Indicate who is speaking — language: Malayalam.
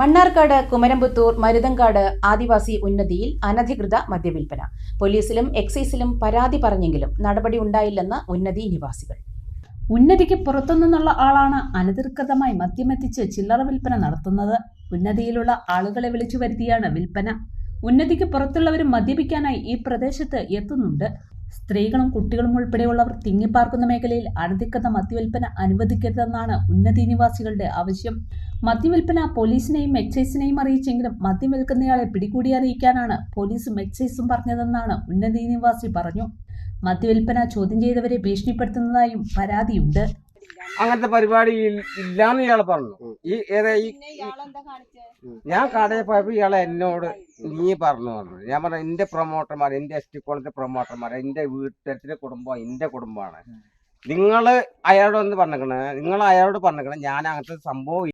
Speaker 1: മണ്ണാർക്കാട് കുമരമ്പത്തൂർ മരുതങ്കാട് ആദിവാസി ഉന്നതിയിൽ അനധികൃത മദ്യവിൽപ്പന. പോലീസിലും എക്സൈസിലും പരാതി പറഞ്ഞെങ്കിലും നടപടി ഉണ്ടായില്ലെന്ന് ഉന്നതി നിവാസികൾ.
Speaker 2: ഉന്നതിക്ക് പുറത്തുനിന്നുള്ള ആളാണ് അനധികൃതമായി മദ്യമെത്തിച്ച് ചില്ലറ വിൽപ്പന നടത്തുന്നത്. ഉന്നതിയിലുള്ള ആളുകളെ വിളിച്ചു വരുത്തിയാണ് വിൽപ്പന. ഉന്നതിക്ക് പുറത്തുള്ളവരും മദ്യപിക്കാനായി ഈ പ്രദേശത്ത് എത്തുന്നുണ്ട്. സ്ത്രീകളും കുട്ടികളും ഉൾപ്പെടെയുള്ളവർ തിങ്ങിപ്പാർക്കുന്ന മേഖലയിൽ അനധികൃത മദ്യവിൽപ്പന അനുവദിക്കരുതെന്നാണ് ഉന്നതി നിവാസികളുടെ ആവശ്യം. മദ്യവിൽപ്പന പോലീസിനെയും എക്സൈസിനെയും അറിയിച്ചെങ്കിലും മദ്യം വിൽക്കുന്നയാളെ പിടികൂടി അറിയിക്കാനാണ് പോലീസും എക്സൈസും പറഞ്ഞതെന്നാണ് ഉന്നതി നിവാസി പറഞ്ഞു. മദ്യവിൽപ്പന ചോദ്യം ചെയ്തവരെ ഭീഷണിപ്പെടുത്തുന്നതായും പരാതിയുണ്ട്.
Speaker 3: അങ്ങനത്തെ പരിപാടി ഇല്ലാന്ന് ഇയാൾ പറഞ്ഞു. ഈ ഏതാ ഈ ഈ- ഞാൻ കടയിൽ പോയപ്പോ ഇയാളെ എന്നോട് നീ പറഞ്ഞു പറഞ്ഞു. ഞാൻ പറഞ്ഞു എന്റെ പ്രൊമോട്ടർമാർ എന്റെ എസ് ടി കോളേജിലെ പ്രൊമോട്ടർമാർ എന്റെ വീട്ടിലെ കുടുംബം എന്റെ കുടുംബമാണ്. നിങ്ങൾ അയാളോട് ഒന്ന് പറഞ്ഞേക്കണേ. നിങ്ങൾ അയാളോട് പറഞ്ഞേക്കണേ. ഞാൻ അങ്ങനത്തെ സംഭവം